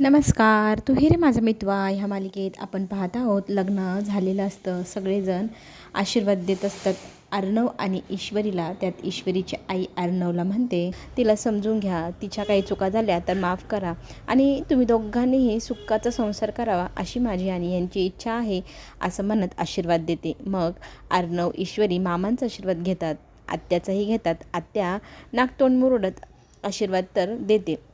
नमस्कार. तू रे माझा मितवा. ह्या मालिकेत आपण पाहत आहोत लग्न झालेलं असतं. सगळेजण आशीर्वाद देत असतात. अर्णव आणि ईश्वरीला. त्यात ईश्वरीची आई अर्णवला म्हणते तिला समजून घ्या. तिच्या काही चुका झाल्या तर माफ करा. आणि तुम्ही दोघांनीही सुखाचा संसार करावा अशी माझी आणि यांची इच्छा आहे असं म्हणत आशीर्वाद देते. मग अर्णव ईश्वरी मामांचा आशीर्वाद घेतात. आत्याचाही घेतात. आत्या नागतोंड मुरडत आशीर्वाद तर देते.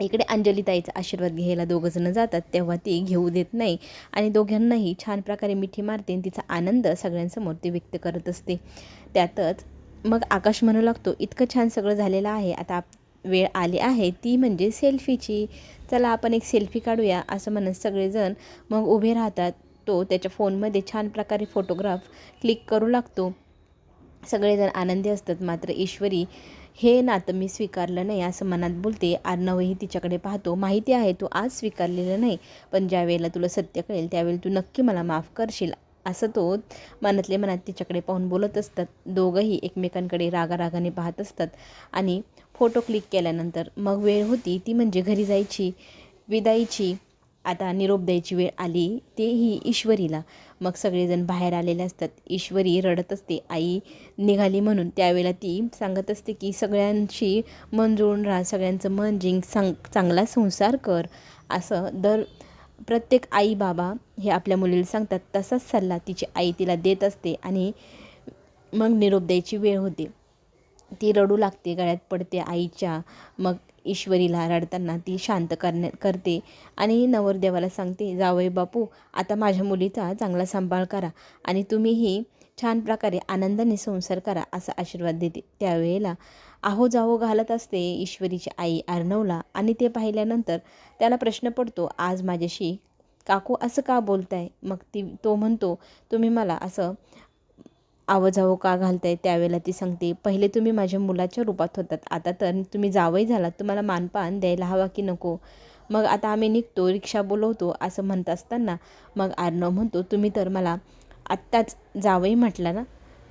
इकडे अंजलीताईचा आशीर्वाद घ्यायला दोघंजणं जातात तेव्हा ती घेऊ देत नाही आणि दोघांनाही छान प्रकारे मिठी मारते आणि तिचा आनंद सगळ्यांसमोर ती व्यक्त करत असते. त्यातच मग आकाश म्हणू लागतो इतकं छान सगळं झालेलं आहे आता वेळ आली आहे ती म्हणजे सेल्फीची. चला आपण एक सेल्फी काढूया असं म्हणत सगळेजण मग उभे राहतात. तो त्याच्या फोनमध्ये छान प्रकारे फोटोग्राफ क्लिक करू लागतो. सगळेजण आनंदी असतात मात्र ईश्वरी हे नातं मी स्वीकारलं नाही असं मनात बोलते. अर्णवही तिच्याकडे पाहतो. माहिती आहे तू आज स्वीकारलेलं नाही पण ज्यावेळेला तुला सत्य कळेल त्यावेळी तू नक्की मला माफ करशील असं तो मनातले मनात तिच्याकडे पाहून बोलत असतात. दोघंही एकमेकांकडे रागारागाने पाहत असतात आणि फोटो क्लिक केल्यानंतर मग वेळ होती ती म्हणजे घरी जायची विदाईची आता निरोप द्यायची वेळ आली तेही ईश्वरीला. मग सगळेजण बाहेर आलेले असतात. ईश्वरी रडत असते. आई निघाली म्हणून त्यावेळेला ती सांगत असते की सगळ्यांशी मन जुळून राहा. सगळ्यांचं मन जिंक सांग चांगला संसार कर. असं दर प्रत्येक आई बाबा हे आपल्या मुलीला सांगतात. तसाच सल्ला तिची आई तिला देत असते आणि मग निरोप द्यायची वेळ होते. ती रडू लागते गळ्यात पडते आईच्या. मग ईश्वरीला रडताना ती शांत करण्या करते. आणि नवरदेवाला सांगते जावई बापू आता माझ्या मुलीचा चांगला सांभाळ करा आणि तुम्हीही छान प्रकारे आनंदाने संसार करा असा आशीर्वाद देते. त्यावेळेला आहो जाहो घालत असते ईश्वरीची आई अर्णवला आणि ते पाहिल्यानंतर त्याला प्रश्न पडतो आज माझ्याशी काकू असं का बोलताय? मग ती तो म्हणतो तुम्ही मला असं आवजावं का घालताय त्यावेळेला ती सांगते पहिले तुम्ही माझ्या मुलाच्या रूपात होतात. आता तर तुम्ही जावई झालात तुम्हाला मानपान द्यायला हवा की नको? मग आता आम्ही निघतो रिक्षा बोलवतो असं म्हणत असताना मग आर्णव म्हणतो तुम्ही तर मला आत्ताच जावई म्हटलं ना?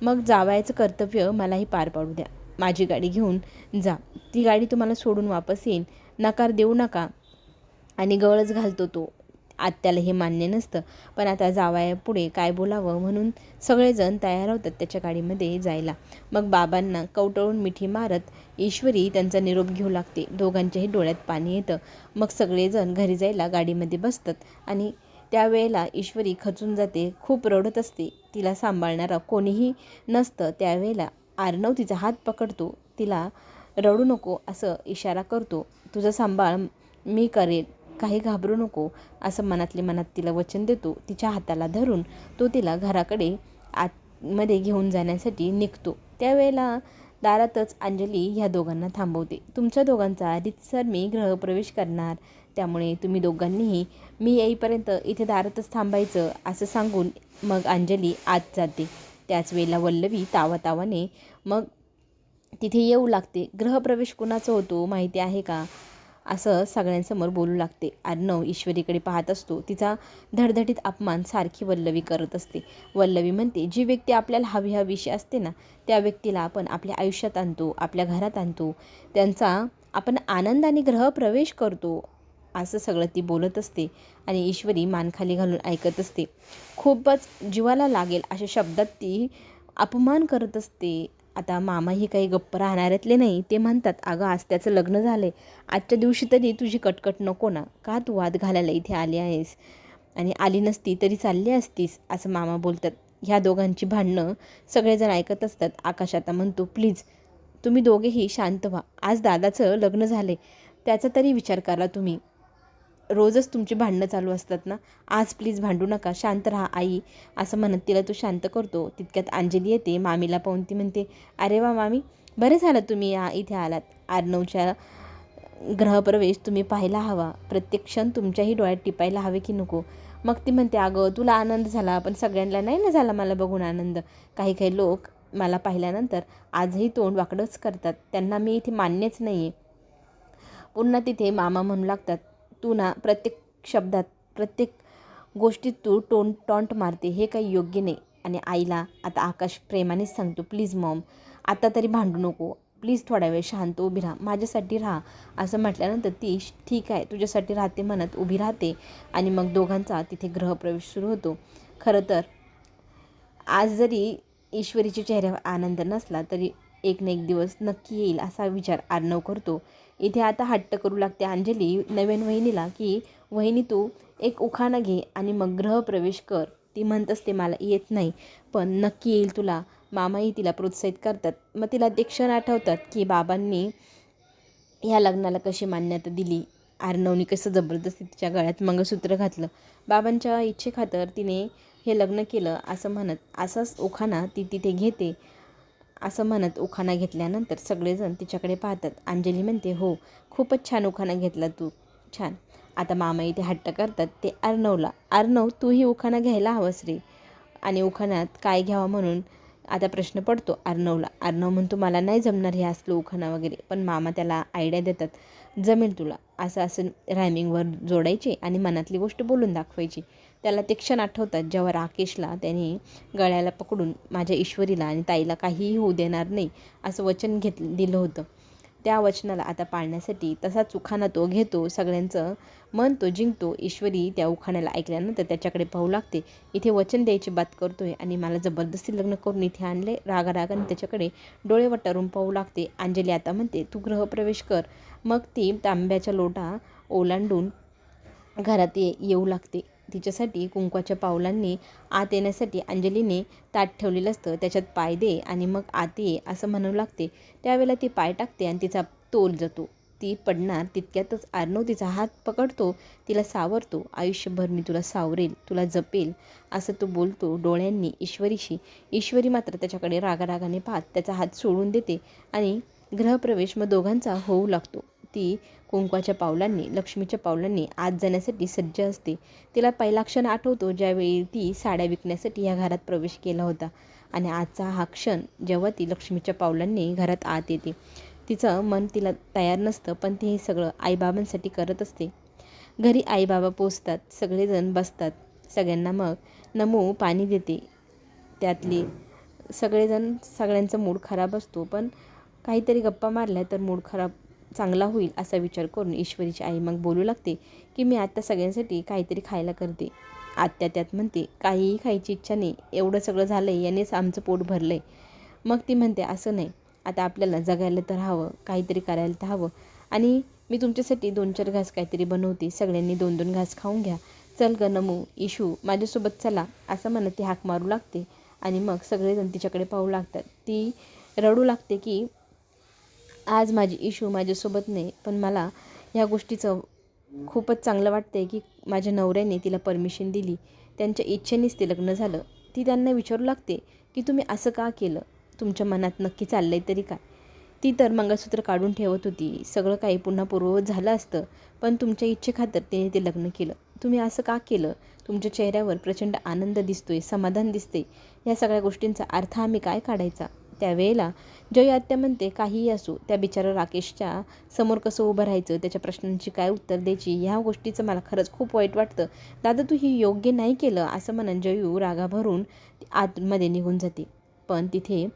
मग जावयाचं कर्तव्य मलाही पार पाडू द्या. माझी गाडी घेऊन जा. ती गाडी तुम्हाला सोडून वापस येईन. नकार देऊ नका. आणि गळच घालतो तो. आत्याला हे मान्य नसतं. पण आता जावाया पुढे काय बोलावं म्हणून सगळेजण तयार होतात त्याच्या गाडीमध्ये जायला. मग बाबांना कवटळून मिठी मारत ईश्वरी त्यांचा निरोप घेऊ लागते. दोघांच्याही डोळ्यात पाणी येतं. मग सगळेजण घरी जायला गाडीमध्ये बसतात आणि त्यावेळेला ईश्वरी खचून जाते. खूप रडत असते. तिला सांभाळणारा कोणीही नसतं. त्यावेळेला आर्णव तिचा हात पकडतो. तिला रडू नको. असं इशारा करतो. तुझा सांभाळ मी करेन. काही घाबरू नको असं मनातले मनात तिला वचन देतो तिच्या हाताला धरून तो तिला घराकडे आतमध्ये घेऊन जाण्यासाठी निघतो. त्यावेळेला दारातच अंजली ह्या दोघांना थांबवते. तुमच्या दोघांचा रितसर मी गृहप्रवेश करणार त्यामुळे तुम्ही दोघांनीही मी येईपर्यंत इथे दारातच थांबायचं असं सांगून मग अंजली आत जाते. त्याच वेळेला वल्लवी तावातावाने मग तिथे येऊ लागते. ग्रहप्रवेश कुणाचा होतो माहिती आहे का? असं सगळ्यांसमोर बोलू लागते. अर्णव ईश्वरीकडे पाहत असतो. तिचा धडधडीत अपमान सारखी वल्लवी करत असते. वल्लवी म्हणते जी व्यक्ती आपल्याला हवी हवीशी असते ना त्या व्यक्तीला आपण आपल्या आयुष्यात आणतो आपल्या घरात आणतो. त्यांचा आपण आनंदाने गृहप्रवेश करतो. असं सगळं ती बोलत असते आणि ईश्वरी मानखाली घालून ऐकत असते. खूपच जीवाला लागेल अशा शब्दात ती अपमान करत असते. आता मामाही काही गप्प राहणाऱ्यातले नाही ते म्हणतात अगं आज त्याचं लग्न झालं आहे आजच्या दिवशी तरी तुझी कटकट नको ना. का तू वाद घालायला इथे आली आहेस? आणि आली नसती तरी चालली असतीस? असं मामा बोलतात. ह्या दोघांची भांडणं सगळेजण ऐकत असतात. आकाश आता म्हणतो प्लीज तुम्ही दोघेही शांत व्हा. आज दादाचं लग्न झालं त्याचा तरी विचार करा तुम्ही. रोजच तुमची भांडणं चालू असतात ना? आज प्लीज भांडू नका शांत राहा आई. असं म्हणत तिला तो शांत करतो. तितक्यात अंजली येते मामीला पाहून ती म्हणते अरे वा मामी बरे झालं तुम्ही या इथे आलात. आर्नवच्या ग्रहप्रवेश तुम्ही पाहायला हवा. प्रत्येक क्षण तुमच्याही डोळ्यात टिपायला हवे की नको. मग ती म्हणते अगं तुला आनंद झाला पण सगळ्यांना नाही ना झाला मला बघून आनंद? काही काही लोक मला पाहिल्यानंतर आजही तोंड वाकडंच करतात. त्यांना मी इथे मान्यच नाही आहे पुन्हा तिथे मामा म्हणू लागतात तू ना प्रत्येक शब्दात प्रत्येक गोष्टीत तू टोन टॉन्ट मारते हे काही योग्य नाही. आणि आईला आता आकाश प्रेमानेच सांगतो प्लीज मॉम आता तरी भांडू नको. प्लीज थोडा वेळ शांत उभी राहा. माझ्यासाठी राहा. असं म्हटल्यानंतर ती "श- ठीक आहे तुझ्यासाठी राहते म्हणत उभी राहते. आणि मग दोघांचा तिथे ग्रहप्रवेश सुरू होतो. खरं तर आज जरी ईश्वरीच्या चेहऱ्यावर आनंद नसला तरी एक ना एक दिवस नक्की येईल असा विचार आर्नव करतो. इथे आता हट्ट करू लागते अंजली नवीन वहिनीला की वहिनी तू एक उखाणा घे आणि मग ग्रहप्रवेश कर ती म्हणत असते मला येत नाही. पण नक्की येईल तुला. मामाही तिला प्रोत्साहित करतात. मग तिला ते क्षण आठवतात की बाबांनी ह्या लग्नाला कशी मान्यता दिली. आर्णवनी कसं जबरदस्ती तिच्या गळ्यात मंगळसूत्र घातलं. बाबांच्या इच्छेखातर तिने हे लग्न केलं असं म्हणत असाच ओखाना ती तिथे घेते. असं म्हणत उखाणा घेतल्यानंतर सगळेजण तिच्याकडे पाहतात. अंजली म्हणते हो खूपच छान उखाणा घेतला तू. छान. आता मामा इथे हट्ट करतात. ते अर्णवला. अर्णव तूही उखाणा घ्यायला हवंस रे. आणि उखाण्यात काय घ्यावं म्हणून आता प्रश्न पडतो अर्णवला. अर्णव म्हणतो मला नाही जमणार हे असलं उखाणा वगैरे. पण मामा त्याला आयडिया देतात. जमेल तुला. असं असं रायमिंगवर जोडायचे आणि मनातली गोष्ट बोलून दाखवायची. त्याला ते क्षण आठवतात जेव्हा राकेशला त्याने गळ्याला पकडून माझ्या ईश्वरीला आणि ताईला काहीही होऊ देणार नाही असं वचन घेत दिलं होतं. त्या वचनाला आता पाळण्यासाठी तसाच चुखाना तो घेतो सगळ्यांचं मन तो जिंकतो. ईश्वरी त्या उखाण्याला ऐकल्यानंतर त्याच्याकडे पाहू लागते इथे वचन द्यायची बात करतोय आणि मला जबरदस्ती लग्न करून इथे आणले. रागारागाने त्याच्याकडे डोळे वटारून पाहू लागते. अंजली आता म्हणते तू गृहप्रवेश कर. मग ती तांब्याच्या लोटा ओलांडून घरात ये येऊ लागते. तिच्यासाठी कुंकवाच्या पावलांनी आत येण्यासाठी अंजलीने ताट ठेवलेलं असतं. त्याच्यात पाय दे आणि मग आत ये असं म्हणू लागते. त्यावेळेला ती पाय टाकते आणि तिचा तोल जातो. ती पडणार तितक्यातच आर्नव तिचा हात पकडतो तिला सावरतो. आयुष्यभर मी तुला सावरेल तुला जपेल असं तो बोलतो डोळ्यांनी ईश्वरीशी. ईश्वरी मात्र त्याच्याकडे रागारागाने पाहत त्याचा हात सोडून देते आणि ग्रहप्रवेश मग दोघांचा होऊ लागतो. ती कुंकवाच्या पावलांनी लक्ष्मीच्या पावलांनी आत जाण्यासाठी सज्ज असते. तिला पहिला क्षण आठवतो ज्यावेळी ती साड्या विकण्यासाठी या घरात प्रवेश केला होता. आणि आजचा हा क्षण जेव्हा ती लक्ष्मीच्या पावलांनी घरात आत येते. तिचं मन तिला तयार नसतं पण ती हे सगळं आईबाबांसाठी करत असते. घरी आईबाबा पोचतात सगळेजण बसतात. सगळ्यांना मग नमू पाणी देते. त्यातली सगळेजण सगळ्यांचा मूड खराब असतो पण काहीतरी गप्पा मारल्या तर मूड खराब चांगला होईल असा विचार करून ईश्वरीची आई मग बोलू लागते की मी आत्ता सगळ्यांसाठी काहीतरी खायला करते. आत्या त्यात म्हणते काहीही खायची इच्छा नाही. एवढं सगळं झालं आहे यानेच आमचं पोट भरलं आहे मग ती म्हणते असं नाही. आता आपल्याला जगायला तर हवं काहीतरी करायला तर हवं. आणि मी तुमच्यासाठी दोन चार घास काहीतरी बनवते. सगळ्यांनी दोन दोन घास खाऊन घ्या. चल ग नमू इशू माझ्यासोबत चला. असं म्हणत ती हाक मारू लागते. आणि मग सगळेजण तिच्याकडे पाहू लागतात. ती रडू लागते की आज माझी इशू माझ्यासोबत नाही पण मला ह्या गोष्टीचं खूपच चांगलं वाटतं आहे की माझ्या नवऱ्याने तिला परमिशन दिली. त्यांच्या इच्छेनेच ते लग्न झालं. ती त्यांना विचारू लागते की तुम्ही असं का केलं? तुमच्या मनात नक्की चाललं आहे तरी काय? ती तर मंगळसूत्र काढून ठेवत होती. सगळं काही पुन्हा पूर्ववत झालं असतं पण तुमच्या इच्छेखातर तिने ते लग्न केलं. तुम्ही असं का केलं? तुमच्या चेहऱ्यावर प्रचंड आनंद दिसतोय समाधान दिसते या सगळ्या गोष्टींचा अर्थ आम्ही काय काढायचा? त्यावेळेला जय आत्या म्हणते काहीही असो त्या बिचारा राकेशच्या समोर कसं उभं राहायचं त्याच्या प्रश्नांची काय उत्तर द्यायची ह्या गोष्टीचं मला खरंच खूप वाईट वाटतं. दादा तू ही योग्य नाही केलं असं म्हणून जयू रागा भरून आतमध्ये निघून जाते. पण तिथे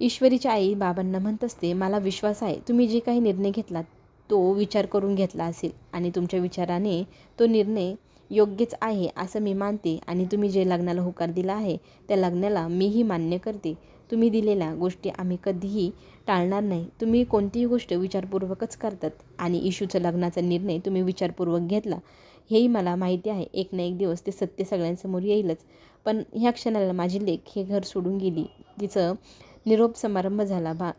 ईश्वरीची आई बाबांना म्हणत असते मला विश्वास आहे तुम्ही जे काही निर्णय घेतलात तो विचार करून घेतला असेल आणि तुमच्या विचाराने तो निर्णय योग्यच आहे असं मी मानते आणि तुम्ही जे लग्नाला होकार दिला आहे त्या लग्नाला मीही मान्य करते. तुम्ही दिलेल्या गोष्टी आम्ही कधीही टाळणार नाही. तुम्ही कोणतीही गोष्ट विचारपूर्वकच करतात आणि इशूचं लग्नाचा निर्णय तुम्ही विचारपूर्वक घेतला हेही मला माहिती आहे. एक ना एक दिवस ते सत्य सगळ्यांसमोर येईलच. पण ह्या क्षणाला माझी लेख हे घर सोडून गेली तिचं निरोप समारंभ झाला. बा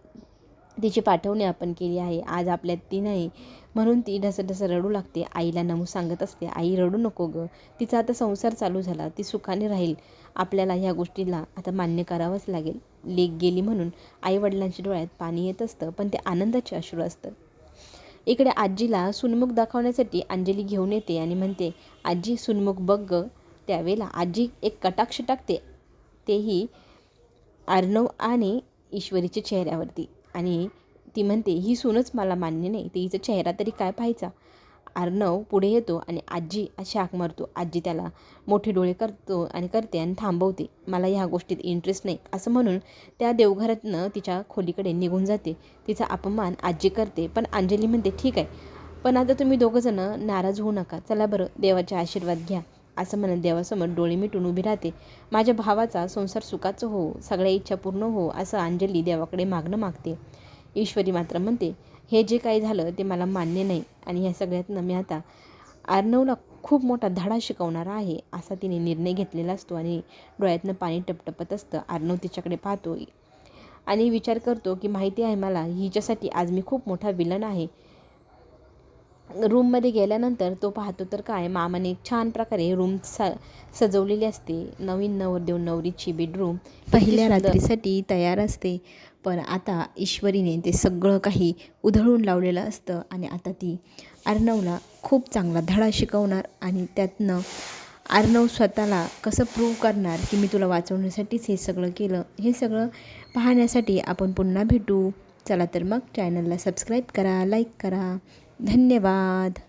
तिची पाठवणी आपण केली आहे. आज आपल्यात ती नाही. म्हणून ती ढसढस रडू लागते. आईला नमू सांगत असते आई रडू नको गं. तिचा आता संसार चालू झाला. ती सुखाने राहील. आपल्याला ह्या गोष्टीला आता मान्य करावंच लागेल. लेक गेली म्हणून आईवडिलांच्या डोळ्यात पाणी येत असतं पण ते आनंदाचे अश्रू असतं. इकडे आजीला सुनमुख दाखवण्यासाठी अंजली घेऊन येते आणि म्हणते आजी सुनमुख बघ ग. त्यावेळेला आजी एक कटाक्ष टाकते. तेही अर्णव आणि ईश्वरीच्या चेहऱ्यावरती. आणि ती म्हणते ही सूनच मला मान्य नाही. तिचा चेहरा तरी काय पाहायचा? अर्णव पुढे येतो आणि आजी शाक मारतो. आजी त्याला मोठे डोळे करतो आणि करते आणि थांबवते. मला ह्या गोष्टीत इंटरेस्ट नाही. असं म्हणून त्या देवघरातनं तिच्या खोलीकडे निघून जाते. तिचा अपमान आजी करते पण अंजली म्हणते ठीक आहे. पण आता तुम्ही दोघंजणं नाराज होऊ नका. चला बरं देवाचे आशीर्वाद घ्या. असं म्हणत देवासमोर डोळे मिटून उभी राहते. माझ्या भावाचा संसार सुखाचं हो सगळ्या इच्छा पूर्ण हो असं अंजली देवाकडे मागणं मागते. ईश्वरी मात्र म्हणते हे जे काही झालं ते मला मान्य नाही आणि ह्या सगळ्यातनं मी आता अर्णवला खूप मोठा धडा शिकवणारा आहे असा तिने निर्णय घेतलेला असतो आणि डोळ्यातनं पाणी टपटपत असतं. अर्णव तिच्याकडे पाहतो आणि विचार करतो की माहिती आहे मला हिच्यासाठी आज मी खूप मोठा विलन आहे. रूममध्ये गेल्यानंतर तो पाहतो तर काय मामाने छान प्रकारे रूम स सजवलेली असते. नवीन नवरदेव नवरीची बेडरूम पहिल्या रात्रीसाठी तयार असते. पण आता ईश्वरीने ते सगळं काही उधळून लावलेलं असतं आणि आता ती अर्णवला खूप चांगला धडा शिकवणार आणि त्यातनं अर्णव स्वतःला कसं प्रूव्ह करणार की मी तुला वाचवण्यासाठीच हे सगळं केलं? हे सगळं पाहण्यासाठी आपण पुन्हा भेटू. चला तर मग चॅनलला सबस्क्राईब करा लाईक करा. धन्यवाद.